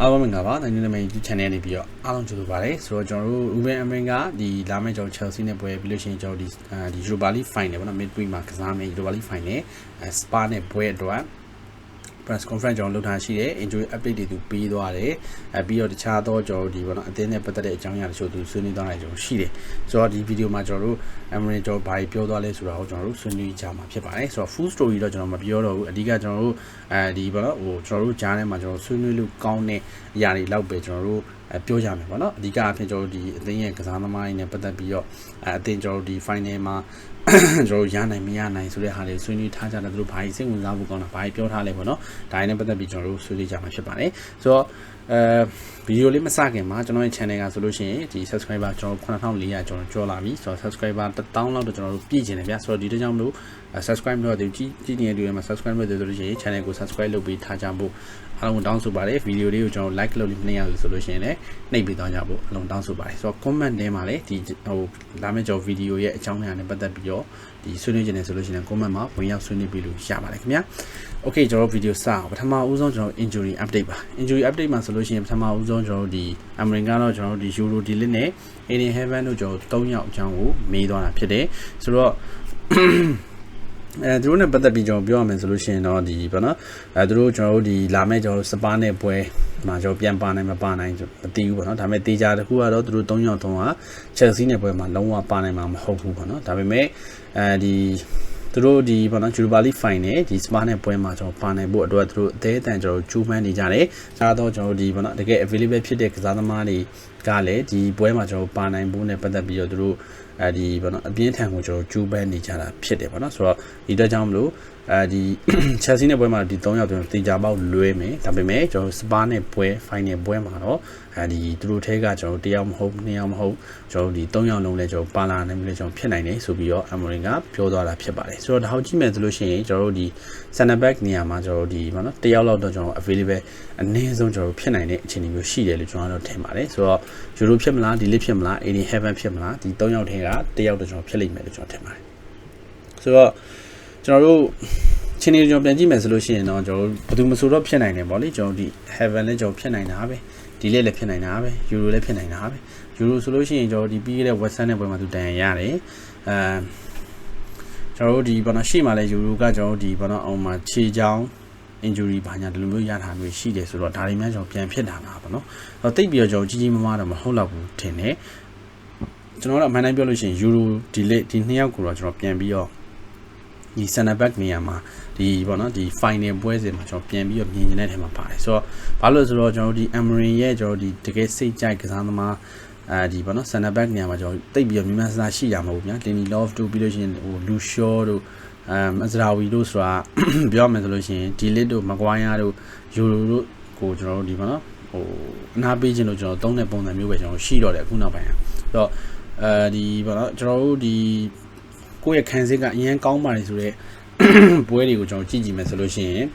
အားလုံးမင်္ဂလာပါနိုင်ငံတကာ YouTube channel နေပြီးတော့အားလုံးကြိုဆိုပါရစေဆိုတော့ကျွန်တော်တို့ Ruben Amorim ကဒီလာမယ့်ကျွန်တော် Chelsea နဲ့ပွဲပြီးလို့ရှိရင်ကျွန်တော်ဒီဒီ Europa League final ပေါ့နော် midweek မှာကစားမယ့် Europa League final Spa နဲ့ပွဲအတွက် press conference ကျွန်တော်လုပ်ထားရှိတယ် injury update တွေသူပြီးသွားတယ်အဲပြီးတော့တခြားသောကျွန်တော်တို့ဒီပေါ့နော်အသင်းနဲ့ပတ်သက်တဲ့အကြောင်းအရာတချို့သူဆွေးနွေးသွားတယ်ကျွန်တော်ရှိတယ်ဆိုတော့ဒီဗီဒီယိုမှာကျွန်တော်တို့ Amorim ကျွန်တော်ဘာပြောသွားလဲဆိုတာကိုကျွန်တော်တို့ဆွေးနွေးကြမှာဖြစ်ပါတယ်ဆိုတော့ full story တော့ကျွန်တော်မပြောတော့ဘူးအဓိကကျွန်တော်တို့အဲဒီပေါ့နော်ဟိုကျွန်တော်တို့ကြားထဲမှာကျွန်တော်ဆွေးနွေးလို့ကောင်းတဲ့အရာတွေလောက်ပဲကျွန်တော်တို့အဲပြောကြမယ်ပေါ့နော်အဓိကအဖြစ်ကျွန်တော်တို့ဒီအသင်းရဲ့ကစားသမားတွေနဲ့ပတ်သက်ပြီးတော့အဲအသင်းကျွန်တော်တို့ဒီ final မှာ ကျွန်တော်ရနိုင်မရနိုင်ဆိုတဲ့ဟာတွေဆွေးနွေးထားကြတယ်သူတို့ဘာကြီးစိတ်ဝင်စားဖို့ကောင်းတာဘာကြီးပြောထားလဲပေါ့နော်ဒါနဲ့ပတ်သက်ပြီးကျွန်တော်တို့ဆွေးနွေးကြမှာဖြစ်ပါတယ်ဆိုတော့အဲဗီဒီယိုလေးမစခင်မှာကျွန်တော်ရဲ့ channel ကဆိုလို့ရှိရင်ဒီ subscriber ကျွန်တော်9400ကျွန်တော်ကျော်လာပြီဆိုတော့ subscriber 1000လောက်တော့ကျွန်တော်တို့ပြည့်ကျင်တယ်ဗျာဆိုတော့ဒီတကြောင်မလို့ subscribe လုပ်တယ်ကြီးကြီးနေတဲ့လူတွေမှာ subscribe လုပ်တယ်ဆိုလို့ရှိရင် channel ကို subscribe လုပ်ပြီးထားကြဖို့ အားလုံးတောင်းဆိုပါတယ်ဗီဒီယိုလေးကိုကျွန်တော် like လုပ်လို့မနေရဘူးဆိုလို့ရှိရင်လည်းနှိပ်ပေးသွားကြဖို့အားလုံးတောင်းဆိုပါတယ်ဆိုတော့ comment ထဲမှာလည်းဒီဟိုလာမယ့်ကျွန်တော်ဗီဒီယိုရဲ့အကြောင်းအရာနဲ့ပတ်သက်ပြီးတော့ဒီဆွေးနွေးခြင်းနဲ့ဆိုလို့ရှိရင် comment မှာဝင်ရောက်ဆွေးနွေးပြီးလို့ရပါတယ်ခင်ဗျာ Okay ကျွန်တော်ဗီဒီယိုစအောင်ပထမဦးဆုံးကျွန်တော် injury update ပါ injury update မှာဆိုလို့ရှိရင်ပထမဦးဆုံးကျွန်တော်ဒီ American ကတော့ကျွန်တော်ဒီ Euro Delete နဲ့ Alien Heaven တို့ကျွန်တော်၃ယောက်အကြောင်းကိုမေးသွားတာဖြစ်တယ်ဆိုတော့ အဲသူတို့နဲ့ပတ်သက်ပြီးကျွန်တော်ပြောရမယ်ဆိုလို့ရှိရင်တော့ဒီပေါ့နော်အဲသူတို့ကျွန်တော်တို့ဒီလာမဲ့ကျွန်တော်တို့စပါးနဲ့ပွဲမှာကျွန်တော်ပြန်ပါနိုင်မပါနိုင်မသိဘူးပေါ့နော်ဒါပေမဲ့တေချာတခုကတော့သူတို့၃ယောက်သုံးက Chelsea နဲ့ပွဲမှာလုံးဝပါနိုင်မှာမဟုတ်ဘူးပေါ့နော်ဒါပေမဲ့အဲဒီသူတို့ဒီပေါ့နော် Europa League Final ဒီ Spa နဲ့ပွဲမှာကျွန်တော်ပါနိုင်ဖို့အတွက်သူတို့အသေးအတန်ကျွန်တော်ကျူးမှန်းနေကြတယ်။ဒါတော့ကျွန်တော်ဒီပေါ့နော်တကယ် available ဖြစ်တဲ့ကစားသမားတွေ ကလည်းဒီပွဲမှာကျွန်တော်ပါနိုင်ဖို့နဲ့ပတ်သက်ပြီးတော့သူတို့အဲဒီပေါ့နော်အပြင်းထန်ကိုကျွန်တော်ကျူးပန်းနေကြတာဖြစ်တယ်ပေါ့နော်ဆိုတော့ဒီအတွက်ကြောင့်မလို့အဲဒီ Chelsea နဲ့ပွဲမှာဒီ3ယောက်ကျွန်တော်တေချာပေါက်လွဲမယ်ဒါပေမဲ့ကျွန်တော် Spa နဲ့ပွဲ final ပွဲမှာတော့အဲဒီသူတို့ထဲကကျွန်တော်တယောက်မဟုတ်နှစ်ယောက်မဟုတ်ကျွန်တော်ဒီ3ယောက်လုံးလည်းကျွန်တော်ပါလာနိုင်ပြီလေကျွန်တော်ဖြစ်နိုင်တယ်ဆိုပြီးတော့ Amorim ကပြောသွားတာဖြစ်ပါတယ်ဆိုတော့ဒါဟုတ်ကြည့်မယ်ဆိုလို့ရှိရင်ကျွန်တော်တို့ဒီ center back နေရာမှာကျွန်တော်တို့ဒီပေါ့နော်တယောက်လောက်တော့ကျွန်တော် available အနည်းဆုံးကျွန်တော်ဖြစ်နိုင်တဲ့အခြေအနေမျိုးရှိတယ်လို့ကျွန်တော်တို့ထင်ပါတယ်ဆိုတော့ Euro ဖြစ်မလားဒီလေးဖြစ်မလား Alien Heaven ဖြစ်မလားဒီ3ယောက်ထဲကတယောက်တော့ကျွန်တော်ဖြစ်လိမ့်မယ်လို့ကျွန်တော်ထင်ပါတယ်ဆိုတော့ကျွန်တော်တို့ချင်းနေကျွန်တော်ပြန်ကြည့်မယ်ဆိုလို့ရှိရင်တော့ကျွန်တော်ဘယ်သူမဆိုတော့ဖြစ်နိုင်တယ်ပေါ့လေကျွန်တော်ဒီ heaven လည်းကျွန်တော်ဖြစ်နိုင်တာပဲဒီလေးလည်းဖြစ်နိုင်တာပဲ euro လည်းဖြစ်နိုင်တာပဲ euro ဆိုလို့ရှိရင်ကျွန်တော်ဒီပြီးခဲ့တဲ့ western နဲ့ပွဲမှာသူတန်ရရတယ်အဲကျွန်တော်တို့ဒီဘာနော်ရှေ့မှာလည်း euro ကကျွန်တော်တို့ဒီဘာနော်အောင်မှာခြေချောင်း injury ဘာညာဒီလိုမျိုးရတာမျိုးရှိတယ်ဆိုတော့ဒါတွေများကျွန်တော်ပြန်ဖြစ်တာမှာပေါ့နော်။တော့တိတ်ပြီးတော့ကျွန်တော်ကြီးကြီးမားမားတော့မဟုတ်တော့ဘူးထင်တယ်။ကျွန်တော်တို့အမှန်တမ်းပြောလို့ရှိရင် euro delay ဒီနှစ်ယောက်ကိုတော့ကျွန်တော်ပြန်ပြီးတော့ဒီ center back နေရာမှာဒီပေါ့နော်ဒီ final ပွဲစဉ်မှာကျွန်တော်ပြန်ပြီးတော့မြင်နေတဲ့ထဲမှာပါတယ်ဆိုတော့ဘာလို့လဲဆိုတော့ကျွန်တော်တို့ဒီ Emery ရဲ့ကျွန်တော်ဒီတကယ်စိတ်ကြိုက်ကစားသမားအဲဒီပေါ့နော် center back နေရာမှာကျွန်တော်တိတ်ပြီးတော့မြင်မှန်းစားရှိရမှာပေါ့ဗျာ Lenny Love တို့ပြီးလို့ရှိရင်ဟို Lucio တို့ အမ်အဇရာဝီတို့ဆိုတာပြောရမယ်ဆိုလို့ရှိရင်ဒီလစ်တို့မကွိုင်းယာတို့ယူရိုတို့ကိုကျွန်တော်တို့ဒီပေါ့နော်ဟိုအနာပေးခြင်းလို့ကျွန်တော်သုံးတဲ့ပုံစံမျိုးပဲကျွန်တော်ရှိတော့တယ်အခုနောက်ပိုင်းอ่ะဆိုတော့အဲဒီပေါ့နော်ကျွန်တော်တို့ဒီကိုယ့်ရဲ့ခံစစ်ကအရင်ကောင်းပါလေဆိုတော့ပွဲတွေကိုကျွန်တော်ကြည့်ကြည့်မယ်ဆိုလို့ရှိရင်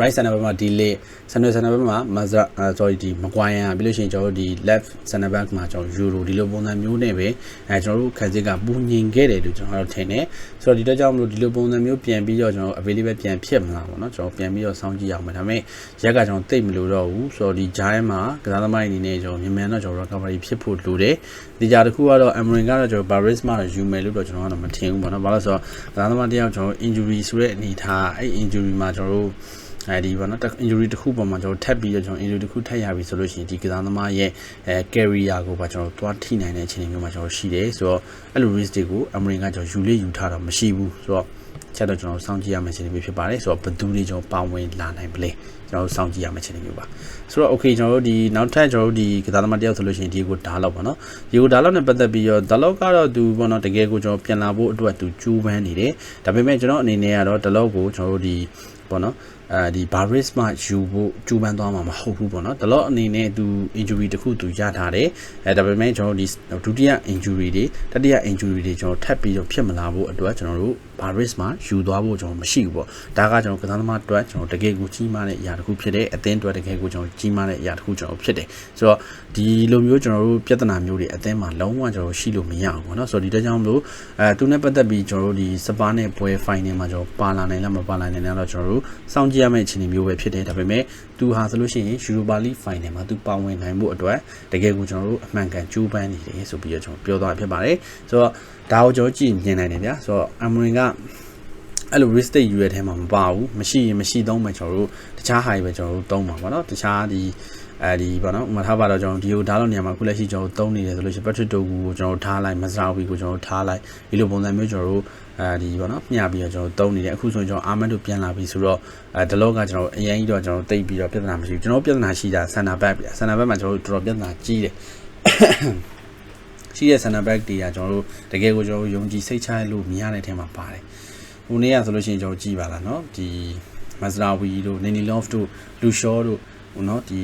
right center back မှာဒီလေ center center back မှာ Mazra sorry ဒီ Maguire ပြီးလို့ရှိရင်ကျွန်တော်တို့ဒီ left center back မှာကျွန်တော် Euro ဒီလိုပုံစံမျိုးနဲ့ပဲအဲကျွန်တော်တို့ခန်းစစ်ကပူညင်ခဲ့တယ်လို့ကျွန်တော်တို့ထင်တယ်ဆိုတော့ဒီတော့ကြောင့်မလို့ဒီလိုပုံစံမျိုးပြန်ပြီးတော့ကျွန်တော် available ပြန်ဖြစ်မလားပေါ့နော်ကျွန်တော်ပြန်ပြီးတော့စောင့်ကြည့်ရအောင်မယ်ဒါပေမဲ့ရက်ကကျွန်တော်သိပ်မလို့တော့ဘူးဆိုတော့ဒီဂျိုင်းမှာကစားသမားအနေနဲ့ကျွန်တော်မြန်မြန်တော့ကျွန်တော် recovery ဖြစ်ဖို့လိုတယ်ဒီကြတစ်ခုကတော့ Emery ကတော့ကျွန်တော် Baris မှာတော့ယူမယ်လို့တော့ကျွန်တော်ကတော့မထင်ဘူးပေါ့နော်ဘာလို့ဆိုတော့ကစားသမားတယောက်ကျွန်တော် injury ဆိုတဲ့အနေထားအဲ့ injury မှာကျွန်တော်တို့ အဲဒီပေါ့နော် injury တစ်ခုပေါ်မှာကျွန်တော်ထပ်ပြီးတော့ကျွန်တော် injury တစ်ခုထပ်ရပြီဆိုလို့ရှိရင်ဒီကစားသမားရဲ့အဲ career ကိုပါကျွန်တော်သွားထိနိုင်တဲ့အခြေအနေမျိုးမှာကျွန်တော်ရှိတယ်ဆိုတော့အဲ့လို risk တွေကို American ကကျွန်တော်ယူလေးယူထားတော့မရှိဘူးဆိုတော့ချက်တော့ကျွန်တော်စောင့်ကြည့်ရမယ့်အခြေအနေမျိုးဖြစ်ပါတယ်ဆိုတော့ဘယ်သူတွေကျွန်တော်ပါဝင်လာနိုင်ပလဲကျွန်တော်စောင့်ကြည့်ရမယ့်အခြေအနေမျိုးပါဆိုတော့ okay ကျွန်တော်တို့ဒီနောက်ထပ်ကျွန်တော်တို့ဒီကစားသမားတယောက်ဆိုလို့ရှိရင်ဒီကိုဓာတ်လောက်ပေါ့နော်ဒီကိုဓာတ်လောက်နဲ့ပတ်သက်ပြီးတော့ဓာတ်လောက်ကတော့သူပေါ့နော်တကယ်ကိုကျွန်တော်ပြန်လာဖို့အတွက်သူကျူးပန်းနေတယ်ဒါပေမဲ့ကျွန်တော်အနေနဲ့ကတော့ဓာတ်လောက်ကိုကျွန်တော်တို့ဒီ ပေါ့နော်အဲဒီ Baris မှယူဖို့ကြိုးပမ်းသွားမှာမဟုတ်ဘူးပေါ့နော်။ဒါတော့အနေနဲ့သူ injury တခုသူရထားတယ်။အဲဒါပေမဲ့ကျွန်တော်ဒီဒုတိယ injury တွေတတိယ injury တွေကျွန်တော်ထပ်ပြီးတော့ဖြစ်မလာဖို့အတွက်ကျွန်တော်တို့ Baris မှာယူသွားဖို့ကျွန်တော်မရှိဘူးပေါ့။ဒါကကျွန်တော်ကစားသမားအတွက်ကျွန်တော်တကယ်ကိုကြီးမားတဲ့အရာတစ်ခုဖြစ်တယ်။အသင်းအတွက်တကယ်ကိုကျွန်တော်ကြီးမားတဲ့အရာတစ်ခုကျွန်တော်ဖြစ်တယ်။ဆိုတော့ဒီလိုမျိုးကျွန်တော်တို့ပြဿနာမျိုးတွေအသင်းမှာလုံးဝကျွန်တော်ရှိလို့မရအောင်ပေါ့နော်။ဆိုတော့ဒီတကြောင်မလို့အဲသူနဲ့ပတ်သက်ပြီးကျွန်တော်တို့ဒီစပါးနဲ့ပွဲ final မှာကျွန်တော်ပါလာနိုင်လားမပါလာနိုင်လားတော့ကျွန်တော်တိုတို့စောင့်ကြည့်ရမယ့်အခြေအနေမျိုးပဲဖြစ်တယ်ဒါပေမဲ့သူဟာဆိုလို့ရှိရင် Europa League Final မှာသူပါဝင်နိုင်မှုအတွက်တကယ်ကိုကျွန်တော်တို့အမှန်ကန်ကြိုးပမ်းနေတယ်ဆိုပြီးတော့ကျွန်တော်ပြောသွားဖြစ်ပါတယ်ဆိုတော့ဒါကိုကျွန်တော်ကြည့်မြင်နိုင်တယ်ဗျာဆိုတော့ Amorin ကအဲ့လို risk take ယူရတဲ့ထဲမှာမပါဘူးမရှိရင်မရှိတော့မှကျွန်တော်တို့တခြား high ပဲကျွန်တော်တို့သုံးပါပါเนาะတခြားဒီ အဲဒီပေါ့နော်ဥမာထားပါတော့ကျွန်တော်ဒီကိုဓာတ်လို့နေရာမှာခုလက်ရှိကျွန်တော်သုံးနေတယ်ဆိုလို့ရှိရင် Patrick Dogu ကိုကျွန်တော်ထားလိုက်မစားဘူးကိုကျွန်တော်ထားလိုက်ဒီလိုပုံစံမျိုးကျွန်တော်တို့အဲဒီပေါ့နော်မျှပြီးတော့ကျွန်တော်သုံးနေတယ်အခုဆိုရင်ကျွန်တော်အာမန်တို့ပြန်လာပြီဆိုတော့အဲဒလော့ကကျွန်တော်အရင်ကြီးတော့ကျွန်တော်တိတ်ပြီးတော့ပြဿနာမရှိဘူးကျွန်တော်ပြဿနာရှိတာဆန်နာဘက်ပြဆန်နာဘက်မှာကျွန်တော်တို့တော်တော်ပြဿနာကြီးတယ်ရှိတဲ့ဆန်နာဘက်တွေကကျွန်တော်တို့တကယ်ကိုကျွန်တော်တို့ယုံကြည်စိတ်ချလို့မြင်ရတဲ့ထဲမှာပါတယ်ဟိုနေ့ကဆိုလို့ရှိရင်ကျွန်တော်ကြည်ပါလားเนาะဒီမဇရာဝီတို့နီနီလော့ဖ်တို့လူရှောတို့ဟိုเนาะဒီ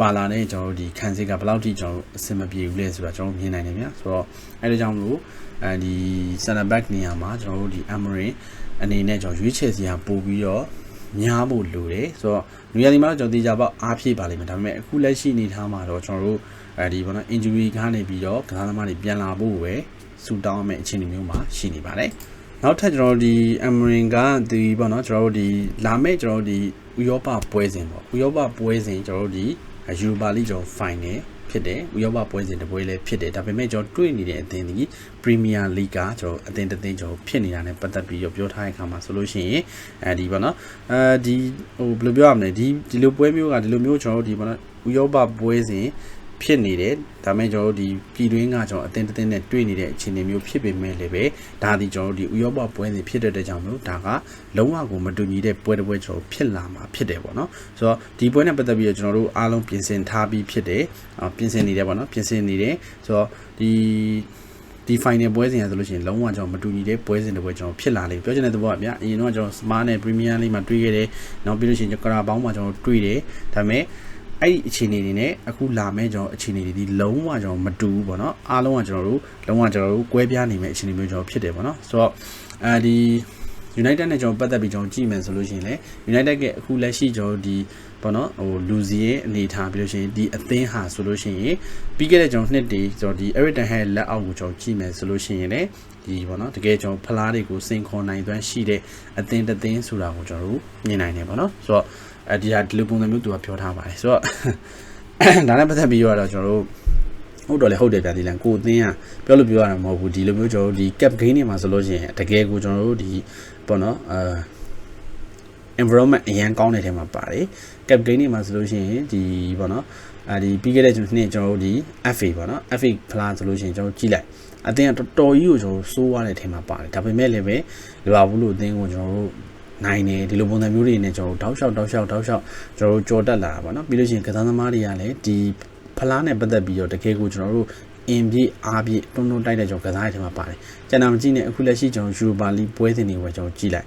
ပါလာတဲ့ကျွန်တော်တို့ဒီခန်းစစ်ကဘယ်လောက်ထိကျွန်တော်တို့အဆင်မပြေဘူးလဲဆိုတာကျွန်တော်မြင်နိုင်တယ်ဗျာဆိုတော့အဲဒါကြောင့်မလို့အဲဒီ center back နေရာမှာကျွန်တော်တို့ဒီ Amarin အနေနဲ့ကျွန်တော်ရွေးချယ်စရာပို့ပြီးတော့များဖို့လိုတယ်ဆိုတော့လူရည်ဒီမှာတော့ကျွန်တော်တေချာပေါက်အားဖြည့်ပါလိမ့်မယ်ဒါပေမဲ့အခုလက်ရှိအနေထားမှာတော့ကျွန်တော်တို့အဲဒီဘောနော် injury ကနေပြီးတော့ကစားသမားတွေပြန်လာဖို့ပဲဆူတောင်းရမယ့်အခြေအနေမျိုးမှာရှိနေပါတယ်နောက်ထပ်ကျွန်တော်တို့ဒီ Amarin ကဒီပေါ့နော်ကျွန်တော်တို့ဒီလာမယ့်ကျွန်တော်တို့ဒီဥရောပပွဲစဉ်ပေါ့ဥရောပပွဲစဉ်ကျွန်တော်တို့ဒီ Europa League ကျွန်တော် final ဖြစ်တယ်ဥရောပပွဲစဉ်တစ်ပွဲလည်းဖြစ်တယ်ဒါပေမဲ့ကျွန်တော်တွေ့နေတဲ့အသင်းဒီ Premier League ကကျွန်တော်အသင်းတစ်သင်းကျွန်တော်ဖြစ်နေတာ ਨੇ ပတ်သက်ပြီးတော့ပြောထားတဲ့အခါမှာဆိုလို့ရှိရင်အဲဒီပေါ့နော်အဲဒီဟိုဘယ်လိုပြောရမလဲဒီဒီလိုပွဲမျိုးကဒီလိုမျိုးကျွန်တော်တို့ဒီပေါ့နော်ဥရောပပွဲစဉ် ဖြစ်နေတယ်ဒါမဲ့ကျွန်တော်တို့ဒီပြည်တွင်းကကျွန်တော်အတင်းတင်းနဲ့တွေ့နေတဲ့အခြေအနေမျိုးဖြစ်ပေမဲ့လည်းပဲဒါဒီကျွန်တော်တို့ဒီဥရောပပွဲစဉ်ဖြစ်တဲ့ကြောင့်မျိုးဒါကလုံးဝကိုမတူညီတဲ့ပွဲတစ်ပွဲကျွန်တော်ဖြစ်လာမှာဖြစ်တယ်ပေါ့နော်ဆိုတော့ဒီပွဲနဲ့ပတ်သက်ပြီးတော့ကျွန်တော်တို့အားလုံးပြင်ဆင်ထားပြီးဖြစ်တယ်ပြင်ဆင်နေတယ်ပေါ့နော်ပြင်ဆင်နေတယ်ဆိုတော့ဒီဒီ final ပွဲစဉ်ရဆိုလို့ရှိရင်လုံးဝကျွန်တော်မတူညီတဲ့ပွဲစဉ်တွေပွဲကျွန်တော်ဖြစ်လာလိမ့်ပြောချင်တဲ့သဘောကဗျာအရင်တော့ကျွန်တော် Smart နဲ့ Premier League မှာတွေ့ခဲ့တယ်နောက်ပြီးလို့ရှိရင်ကရာဘောင်းမှာကျွန်တော်တွေ့တယ်ဒါပေမဲ့ အဲ့ဒီအခြေအနေတွေနဲ့အခုလာမဲ့ကျွန်တော်အခြေအနေတွေဒီလုံးဝကျွန်တော်မတူဘူးပေါ့နော်အားလုံးကကျွန်တော်တို့လုံးဝကျွန်တော်တို့ကွဲပြားနေမဲ့အခြေအနေမျိုးကျွန်တော်ဖြစ်တယ်ပေါ့နော်ဆိုတော့အဲဒီ United နဲ့ကျွန်တော်ပတ်သက်ပြီးကျွန်တော်ကြည့်မယ်ဆိုလို့ရှိရင်လေ United ကအခုလက်ရှိကျွန်တော်ဒီပေါ့နော်ဟိုလူစီရဲ့အနေထားပြီးလို့ရှိရင်ဒီအသင်းဟာဆိုလို့ရှိရင်ပြီးခဲ့တဲ့ကျွန်တော်နှစ်တည်းကျွန်တော်ဒီ Eric Ten Hag လက်အောက်ကိုကျွန်တော်ကြည့်မယ်ဆိုလို့ရှိရင်လေဒီပေါ့နော်တကယ်ကျွန်တော်ဖလားတွေကိုစင်ခေါ်နိုင်သွမ်းရှိတဲ့အသင်းတစ်သင်းဆိုတာကိုကျွန်တော်တို့မြင်နိုင်တယ်ပေါ့နော်ဆိုတော့အဲဒီဟာဒီလိုပုံစံမျိုးသူကပြောထားပါတယ်ဆိုတော့ဒါနဲ့ပတ်သက်ပြီးတော့ကျွန်တော်တို့ ဟုတ်တော့လေဟုတ်တယ်ဗျာဒီလန်ကိုအသင်းကပြောလို့ပြောရတာမဟုတ်ဘူးဒီလိုမျိုးကျွန်တော်တို့ဒီ cap game တွေမှာဆိုလို့ရှိရင်တကယ်ကိုကျွန်တော်တို့ဒီပေါ့နော်အာ environment အရန်ကောင်းတဲ့ထဲမှာပါတယ် cap game တွေမှာဆိုလို့ရှိရင်ဒီပေါ့နော်အဲဒီပြီးခဲ့တဲ့ကျွန်တော်နှစ်ကျွန်တော်တို့ဒီ FA ပေါ့နော် FA ဖလားဆိုလို့ရှိရင်ကျွန်တော်ကြည့်လိုက်အသင်းကတော်တော်ကြီးကိုကျွန်တော်စိုးရတဲ့ထဲမှာပါတယ်ဒါပေမဲ့လည်းပဲလီဗာပူးလို့အသင်းကိုကျွန်တော်တို့နိုင်တယ်ဒီလိုပုံစံမျိုးတွေနဲ့ကျွန်တော်တို့တောက်လျှောက်တောက်လျှောက်တောက်လျှောက်ကျွန်တော်တို့ကြော်တက်လာတာပေါ့နော်ပြီးလို့ရှိရင်ကစားသမားတွေကလည်းဒီ ဖလားနဲ့ပတ်သက်ပြီးတော့တကယ်ကိုကျွန်တော်တို့အင်ပြေးအားပြေးတွန်းတွန်းတိုက်တဲ့ကျွန်တော်ကစားရတဲ့မှာပါတယ်ကျွန်တော်မကြည့်နဲ့အခုလက်ရှိကျွန်တော်ယူပါလီပွဲစဉ်တွေပဲကျွန်တော်ကြည့်လိုက်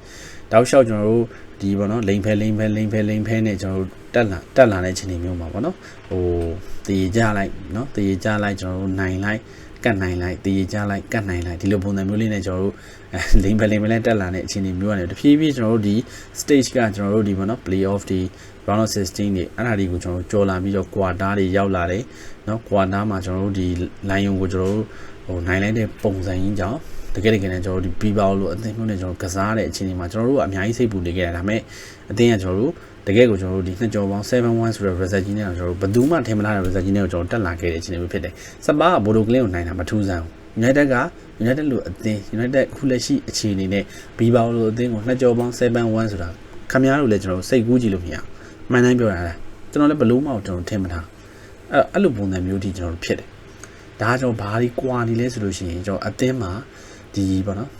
တောက်လျှောက်ကျွန်တော်တို့ဒီပေါ့နော်လိန်ဖဲလိန်ဖဲလိန်ဖဲလိန်ဖဲနဲ့ကျွန်တော်တို့တက်လာတက်လာတဲ့ချိန်တွေမျိုးမှာပေါ့နော်ဟိုတည်ကြလိုက်နော်တည်ကြလိုက်ကျွန်တော်တို့နိုင်လိုက်ကတ်နိုင်လိုက်တည်ကြလိုက်ကတ်နိုင်လိုက်ဒီလိုပုံစံမျိုးလေးနဲ့ကျွန်တော်တို့လိန်ဖဲလိန်ဖဲနဲ့တက်လာတဲ့အခြေအနေမျိုးကနေတဖြည်းဖြည်းကျွန်တော်တို့ဒီ stage ကကျွန်တော်တို့ဒီပေါ့နော် play off ဒီ round of 16တွေအဲ့ဒါတွေကိုကျွန်တော်တို့ကြော်လာပြီးတော့ quarter တွေရောက်လာတယ်เนาะ quarter မှာကျွန်တော်တို့ဒီ line ကိုကျွန်တော်တို့ဟိုနိုင်လိုက်တဲ့ပုံစံရင်းကြောင့်တကယ်တကယ်နဲ့ကျွန်တော်တို့ဒီပြီးပေါလို့အသင်းမျိုးနဲ့ကျွန်တော်ကစားတဲ့အခြေအနေမှာကျွန်တော်တို့ကအများကြီးစိတ်ပူနေခဲ့တာဒါပေမဲ့အသင်းကကျွန်တော်တို့တကယ်ကိုကျွန်တော်တို့ဒီနှစ်ကြော်ပေါင်း7-1ဆိုတဲ့ result ကြီးနဲ့ကျွန်တော်တို့ဘယ်သူမှထင်မထားတဲ့ result ကြီးနဲ့ကျွန်တော်တက်လာခဲ့တဲ့အခြေအနေမျိုးဖြစ်တယ်စပါးကဘိုဒိုကလင်းကိုနိုင်တာမထူးဆန်းဘူး United က United လို့အသင်း United ခုလက်ရှိအခြေအနေနဲ့ဘီပေါလို့အသင်းကိုနှစ်ကြော်ပေါင်း7-1ဆိုတာခမများတို့လည်းကျွန်တော်စိတ်ကူးကြည့်လို့မရဘူး မှန်တိုင်းပြောတာလားကျွန်တော်လည်းဘလို့မှကျွန်တော်ထင်မထားအဲ့အဲ့လိုပုံစံမျိုးထိကျွန်တော်တို့ဖြစ်တယ်ဒါကကျွန်တော်ဘာဒီကွာနေလဲဆိုလို့ရှိရင်ကျွန်တော်အသင်းမှာဒီပေါ့နော်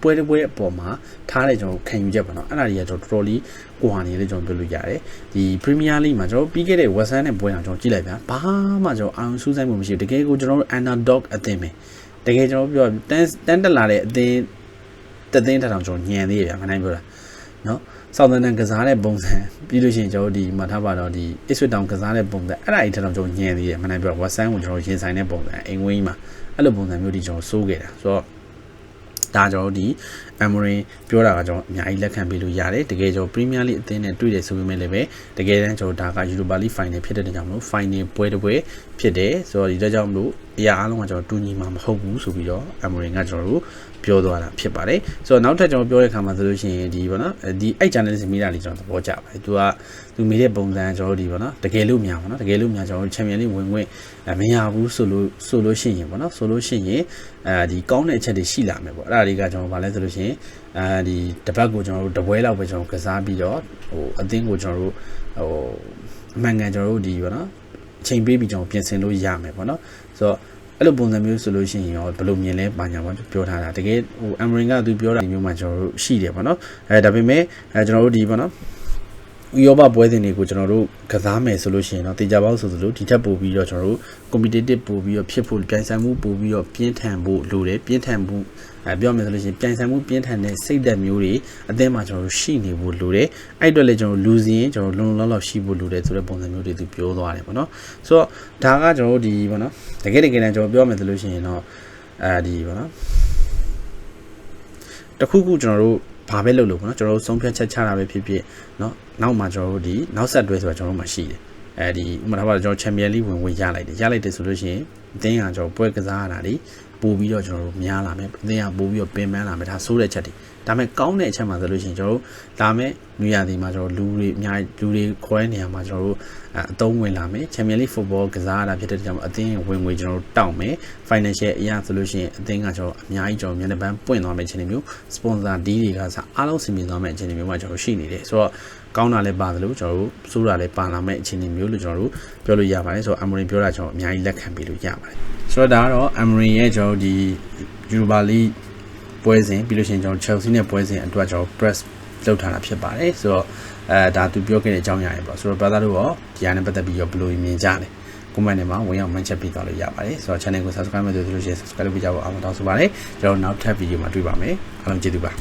ပွဲတစ်ပွဲအပေါ်မှာထားတဲ့ကျွန်တော်ခံယူချက်ပေါ့နော်အဲ့ဒါတွေကကျွန်တော်တော်တော်လေးကွာနေလေကျွန်တော်ပြောလို့ရတယ်ဒီ Premier League မှာကျွန်တော်ပြီးခဲ့တဲ့ West Ham နဲ့ပွဲအောင်ကျွန်တော်ကြည့်လိုက်ဗျာဘာမှကျွန်တော်အောင်စူးစိုက်မှုမရှိဘူးတကယ်ကိုကျွန်တော်တို့ underdog အသင်းပဲတကယ်ကျွန်တော်ပြောတန်းတန်းတက်လာတဲ့အသင်းတသင်းထထောင်ကျွန်တော်ညံသေးရဗျာမနိုင်ပြောတာနော် ဆောက်သန်တန်ကစားတဲ့ပုံစံပြီးလို့ရှိရင်ကျွန်တော်ဒီမှာထားပါတော့ဒီ Ipswich Town ကစားတဲ့ပုံစံအဲ့ဒါအထက်တော့ကျွန်တော်ညံသေးတယ်မနိုင်ပြော West Ham ကိုကျွန်တော်ရင်ဆိုင်တဲ့ပုံစံအိမ်ဝင်းကြီးမှာအဲ့လိုပုံစံမျိုးဒီကျွန်တော်စိုးခဲ့တာဆိုတော့ဒါကျွန်တော်ဒီ Amorin ပြောတာကကျွန်တော်အများကြီးလက်ခံပေးလို့ရတယ်တကယ်ကျွန်တော် Premier League အသင်းနဲ့တွေ့တယ်ဆိုပေမဲ့လည်းပဲတကယ်တမ်းကျွန်တော်ဒါက Europa League Final ဖြစ်တဲ့ကြောင့်မလို့ Final ပွဲတစ်ပွဲဖြစ်တယ်ဆိုတော့ဒီတော့ကြောင့်မလို့အရာအလုံးကကျွန်တော်တူညီမှာမဟုတ်ဘူးဆိုပြီးတော့အမရင်ကကျွန်တော်တို့ ပြောသွားတာဖြစ်ပါတယ်ဆိုတော့နောက်ထပ်ကျွန်တော်ပြောတဲ့ခါမှာဆိုလို့ရှိရင်ဒီပေါ့နော်ဒီအဲ့ journalist မိတာလေးကျွန်တော်သဘောကျပါတယ်သူကသူမိတဲ့ပုံစံကျွန်တော်တို့ဒီပေါ့နော်တကယ်လို့များပေါ့နော်တကယ်လို့များကျွန်တော်တို့ champion လေးဝင်ဝင်မရဘူးဆိုလို့ဆိုလို့ရှိရင်ပေါ့နော်ဆိုလို့ရှိရင်အဲဒီကောင်းတဲ့အချက်တွေရှိလာမယ်ပေါ့အဲ့ဒါတွေကကျွန်တော်ဗာလဲဆိုလို့ရှိရင်အဲဒီတပတ်ကိုကျွန်တော်တို့တပွဲလောက်ပဲကျွန်တော်ကစားပြီးတော့ဟိုအသင်းကိုကျွန်တော်တို့ဟိုအမှန်ကန်ကျွန်တော်တို့ဒီပေါ့နော်ချိန်ပေးပြီးကျွန်တော်ပြင်ဆင်လို့ရမယ်ပေါ့နော်ဆိုတော့ အဲ့လိုပုံစံမျိုးဆိုလို့ရှိရင်ရောဘယ်လိုမြင်လဲပါညာပါပြောထားတာတကယ်ဟိုအမရင်ကသူပြောတာမျိုးမှကျွန်တော်တို့ရှိတယ်ပေါ့နော်အဲဒါပေမဲ့အဲကျွန်တော်တို့ဒီပေါ့နော်ဥရောပပွဲစဉ်တွေကိုကျွန်တော်တို့ကစားမယ်ဆိုလို့ရှိရင်တော့တေချာပေါက်ဆိုသလိုဒီထက်ပိုပြီးတော့ကျွန်တော်တို့ competitive ပိုပြီးတော့ဖြစ်ဖို့ပြိုင်ဆိုင်မှုပိုပြီးတော့ပြင်းထန်ဖို့လိုတယ်ပြင်းထန်မှုအဲပြောမယ်ဆိုလို့ရှိရင်ပြိုင်ဆိုင်မှုပြင်းထန်တဲ့စိတ်ဓာတ်မျိုးတွေအသင်းမှာကျွန်တော်တို့ရှိနေဖို့လိုတယ်အဲ့အတွက်လည်းကျွန်တော်လူစီရင်ကျွန်တော်လုံလုံလောက်လောက်ရှိဖို့လိုတယ်ဆိုတဲ့ပုံစံမျိုးတွေသူပြောသွားတယ်ပေါ့နော်ဆိုတော့ဒါကကျွန်တော်တို့ဒီပေါ့နော် တကယ်တကယ်လည်းကျွန်တော်ပြောမယ်ဆိုလို့ရှိရင်တော့အဲဒီပေါ့နော်တခုခုကျွန်တော်တို့ဘာပဲလုပ်လို့ပေါ့နော်ကျွန်တော်တို့ဆုံးဖြတ်ချက်ချတာပဲဖြစ်ဖြစ်เนาะနောက်မှာကျွန်တော်တို့ဒီနောက်ဆက်တွဲဆိုတာကျွန်တော်တို့မှာရှိတယ်အဲဒီဥပမာထားပါကျွန်တော်ချန်ပီယံလိဝင်ဝင်ရလိုက်တယ်ရလိုက်တယ်ဆိုလို့ရှိရင်အသင်းကကျွန်တော်ပွဲကစားရတာဒီပို့ပြီးတော့ကျွန်တော်တို့များလာမယ်အသင်းကပို့ပြီးတော့ပင်ပန်းလာမယ်ဒါဆိုးတဲ့ချက်တွေ ဒါပေမဲ့ကောင်းတဲ့အချက်မှာဆိုလို့ရှိရင်ကျွန်တော်တို့ဒါမဲ့နွေရာသီမှာကျွန်တော်လူတွေအများလူတွေခွဲနေရမှာကျွန်တော်တို့အသုံးဝင်လာမယ်ချန်ပီယံလိဖုတဘောကစားရတာဖြစ်တဲ့ကြောင့်အသင်းဝင်ငွေကျွန်တော်တို့တောက်မယ် financial အရာဆိုလို့ရှိရင်အသင်းကကျွန်တော်အများကြီးကျွန်တော်မျက်နှာပန်းပွင့်သွားမယ့်အခြေအနေမျိုး sponsor deal တွေကစအားလုံးစီမံသွားမယ့်အခြေအနေမျိုးမှာကျွန်တော်ရှိနေတယ်ဆိုတော့ကောင်းတာလည်းပါတယ်လို့ကျွန်တော်တို့စိုးတာလည်းပါလာမယ့်အခြေအနေမျိုးလို့ကျွန်တော်တို့ပြောလို့ရပါတယ်ဆိုတော့ Amorin ပြောတာကျွန်တော်အများကြီးလက်ခံပေးလို့ရပါတယ်ဆိုတော့ဒါကတော့ Amorin ရဲ့ကျွန်တော်ဒီ Europa League ပွဲစဉ်ပြီးလို့ရှိရင်ကျွန်တော် Chelsea နဲ့ပွဲစဉ်အတွက်ကျွန်တော် press လုပ်ထားတာဖြစ်ပါတယ်ဆိုတော့အဲဒါသူပြောခဲ့တဲ့အကြောင်းအရာတွေပေါ့ဆိုတော့ brother တို့ရောဒီအားနဲ့ပတ်သက်ပြီးရောဘယ်လိုမြင်ကြလဲ comment ထဲမှာဝင်ရောက်မှတ်ချက်ပေးသွားလို့ရပါတယ်ဆိုတော့ channel ကို subscribe မလုပ်သေးလို့ရှိရင် subscribe လုပ်ပေးကြဖို့အားမတောင်းဆိုပါတယ်ကျွန်တော်နောက်ထပ် video မှာတွေ့ပါမယ်အားလုံးကျေးဇူးပါ